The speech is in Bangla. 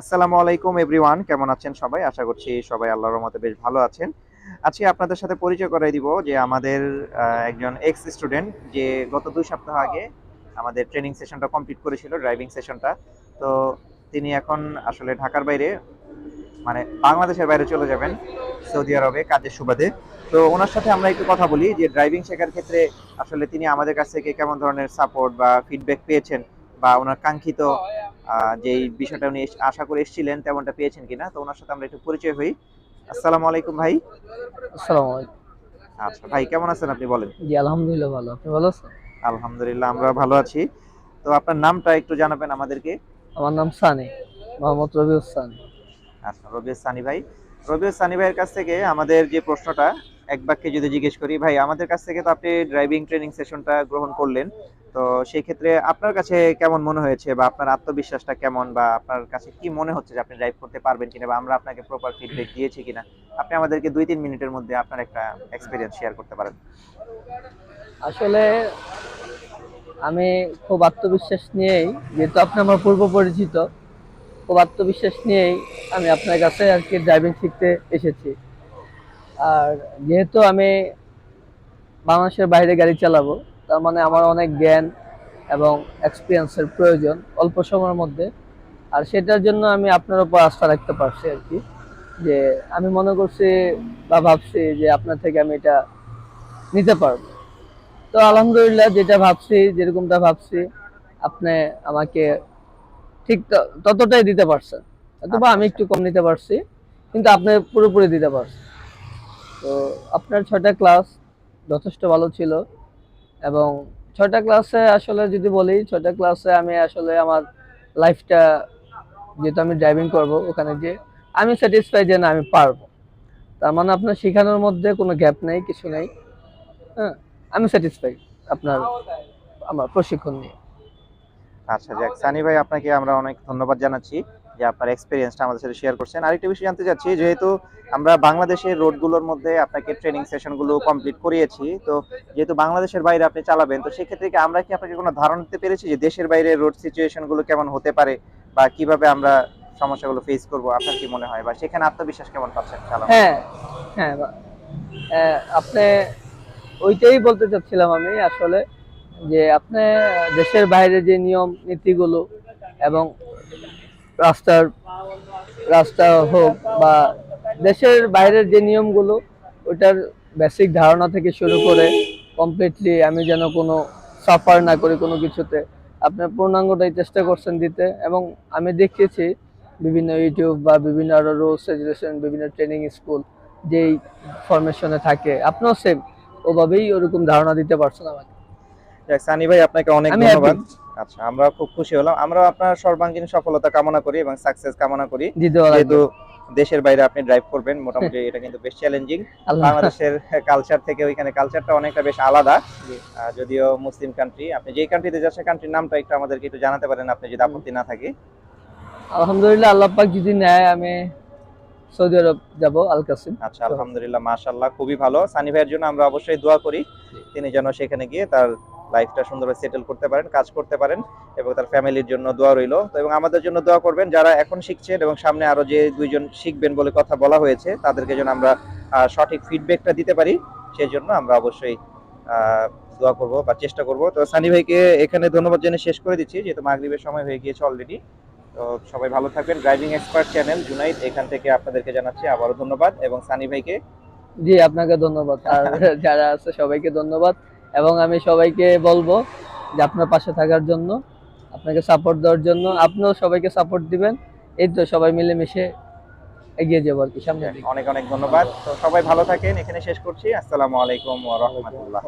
আসসালামু আলাইকুম এভরিওয়ান, কেমন আছেন সবাই? আশা করছি সবাই আল্লাহর রহমতে বেশ ভালো আছেন। আজকে আপনাদের সাথে পরিচয় করাই দিব যে আমাদের একজন এক্স স্টুডেন্ট যে গত দুই সপ্তাহ আগে আমাদের ট্রেনিং সেশনটা কমপ্লিট করেছিল ড্রাইভিং সেশনটা তো তিনি এখন আসলে ঢাকার বাইরে মানে বাংলাদেশের বাইরে চলে যাবেন, সৌদি আরবে, কাজের সুবাদে। তো ওনার সাথে আমরা একটু কথা বলি যে ড্রাইভিং শেখার ক্ষেত্রে আসলে তিনি আমাদের কাছ থেকে কেমন ধরনের সাপোর্ট বা ফিডব্যাক পেয়েছেন বা ওনার কাঙ্ক্ষিত যেই বিষয়টা উনি আশা করে এসেছিলেন তেমনটা পেয়েছেন কিনা তো ওনার সাথে আমরা একটু পরিচয় হই। আসসালামু আলাইকুম ভাই। আসসালামু আলাইকুম। আচ্ছা ভাই কেমন আছেন আপনি বলেন? জি আলহামদুলিল্লাহ ভালো। আপনি ভালো আছেন? আলহামদুলিল্লাহ আমরা ভালো আছি। তো আপনার নামটা একটু জানাবেন আমাদেরকে। আমার নাম সানি মোহাম্মদ রবিউল সানি। আচ্ছা রবিউল সানি ভাই। রবিউল সানি ভাইয়ের কাছ থেকে আমাদের যে প্রশ্নটা এক বাক্যে যদি জিজ্ঞেস করি, ভাই, আমাদের কাছ থেকে তো আপনি ড্রাইভিং ট্রেনিং সেশনটা গ্রহণ করলেন, তো সেই ক্ষেত্রে আপনার কাছে কেমন মনে হয়েছে বা আপনার আত্মবিশ্বাসটা কেমন বা আপনার কাছে কি মনে হচ্ছে যে আপনি ড্রাইভ করতে পারবেন কিনা বা আমরা আপনাকে প্রপার ফিডব্যাক দিয়েছি কিনা? আপনি আমাদেরকে দুই তিন মিনিটের মধ্যে আপনার একটা এক্সপিরিয়েন্স শেয়ার করতে পারেন। আসলে আমি খুব আত্মবিশ্বাস নিয়েই, যেহেতু আপনি আমার পূর্ব পরিচিত, খুব আত্মবিশ্বাস নিয়েই আমি আপনার কাছে আর কি ড্রাইভিং শিখতে এসেছি। আর যেহেতু আমি বাংলাদেশের বাইরে গাড়ি চালাবো তার মানে আমার অনেক জ্ঞান এবং এক্সপিরিয়েন্সের প্রয়োজন অল্প সময়ের মধ্যে। আর সেটার জন্য আমি আপনার উপর আস্থা রাখতে পারছি আর কি যে আমি মনে করছি বা ভাবছি যে আপনার থেকে আমি এটা নিতে পারব। তো আলহামদুলিল্লাহ যেটা ভাবছি যেরকমটা ভাবছি আপনি আমাকে ঠিক ততটাই দিতে পারছেন। অথবা আমি একটু কম নিতে পারছি কিন্তু আপনি পুরোপুরি দিতে পারছেন। তো আপনার ছয়টা ক্লাস যথেষ্ট ভালো ছিল এবং ছয়টা ক্লাসে আসলে যদি বলি, ছয়টা ক্লাসে আমি আসলে আমার লাইফটা যেহেতু আমি ড্রাইভিং করব ওখানে যে আমি স্যাটিসফাই যে না, আমি পারব। তার মানে আপনার শেখানোর মধ্যে কোনো গ্যাপ নেই, কিছু নেই। হ্যাঁ আমি স্যাটিসফাই আপনার, আমার প্রশিক্ষণ নিয়ে। আচ্ছা যাক, সানি ভাই, আপনাকে আমরা অনেক ধন্যবাদ জানাচ্ছি। যে আপনার এক্সপিরিয়েন্সটা আমাদের সাথে শেয়ার করছেন। আরেকটা বিষয় জানতে চাচ্ছি, যেহেতু আমরা বাংলাদেশের রোডগুলোর মধ্যে আপনাকে ট্রেনিং সেশনগুলো কমপ্লিট করিয়েছি, তো যেহেতু বাংলাদেশের বাইরে আপনি চালাবেন, তো সেক্ষেত্রে কি আমরা কি আপনাকে কোনো ধারণা দিতে পেরেছি যে দেশের বাইরে রোড সিচুয়েশনগুলো কেমন হতে পারে বা কীভাবে আমরা সমস্যাগুলো ফেস করব? আপনার কি মনে হয়? বা সেখানে আত্মবিশ্বাস কেমন পাচ্ছেন চালানো হ্যাঁ হ্যাঁ আপনি ওইটাই বলতে চাচ্ছিলাম আমি আসলে যে আপনি দেশের বাইরে যে নিয়ম নীতিগুলো এবং রাস্তার রাস্তা হোক বা দেশের বাইরের যে নিয়মগুলো ওটার বেসিক ধারণা থেকে শুরু করে কমপ্লিটলি আমি যেন কোনো সাফার না করি কোনো কিছুতে। আপনার পূর্ণাঙ্গটাই চেষ্টা করছেন দিতে এবং আমি দেখেছি বিভিন্ন ইউটিউব বা বিভিন্ন আরও রুলস রেগুলেশন বিভিন্ন ট্রেনিং স্কুল যেই ফরমেশনে থাকে। আপনিও সেম ওভাবেই ওরকম ধারণা দিতে পারছেন আমাকে। সানি ভাই আপনাকে অনেক ধন্যবাদ। আচ্ছা আমরা খুব খুশি হলাম। আমরা আপনার সর্বাঙ্গীন সফলতা কামনা করি এবং সাকসেস কামনা করি। যেহেতু দেশের বাইরে আপনি ড্রাইভ করবেন মোটামুটি এটা কিন্তু বেশ চ্যালেঞ্জিং বাংলাদেশের কালচার থেকে ওইখানে কালচারটা অনেকটা বেশ আলাদা। যদিও মুসলিম কান্ট্রি আপনি যেই কান্ট্রিতে যাচ্ছেন কান্ট্রির নামটা একটু আমাদেরকে একটু জানাতে পারেন আপনি যদি আপত্তি না থাকে। আলহামদুলিল্লাহ আল্লাহ পাক যদি নেয় আমি সৌদি আরব যাব আল কাসিম। আচ্ছা আলহামদুলিল্লাহ মাশাআল্লাহ খুবই ভালো। সানি ভাইয়ের জন্য আমরা অবশ্যই দোয়া করি। তিনি যেন সেখানে গিয়ে তার লাইফটা সুন্দরভাবে সেটেল করতে পারেন, কাজ করতে পারেন এবং তার ফ্যামিলির জন্য দোয়া রইল। তো এবং আমাদের জন্য দোয়া করবেন, যারা এখন শিখছেন এবং সামনে আরও যে দুইজন শিখবেন বলে কথা বলা হয়েছে, তাদেরকে যেন আমরা সঠিক ফিডব্যাকটা দিতে পারি সেই জন্য আমরা অবশ্যই দোয়া করব বা চেষ্টা করব। তো সানি ভাইকে এখানে ধন্যবাদ জানিয়ে শেষ করে দিচ্ছি, যেহেতু মাগরিবের সময় হয়ে গিয়েছে অলরেডি তো সবাই ভালো থাকবেন। ড্রাইভিং এক্সপার্ট চ্যানেল জুনাইদ এখান থেকে আপনাদেরকে জানাচ্ছি আবারও ধন্যবাদ এবং সানি ভাইকে জি, আপনাকে ধন্যবাদ। আর যারা আছে সবাইকে ধন্যবাদ। এবং আমি সবাইকে বলব যে আপনার পাশে থাকার জন্য, আপনাকে সাপোর্ট দেওয়ার জন্য, আপনিও সবাইকে সাপোর্ট দিবেন। এই তো সবাই মিলেমিশে এগিয়ে যাব আর কি সামনে অনেক অনেক ধন্যবাদ। তো সবাই ভালো থাকেন, এখানে শেষ করছি। আসসালামু আলাইকুম ওয়া রাহমাতুল্লাহ.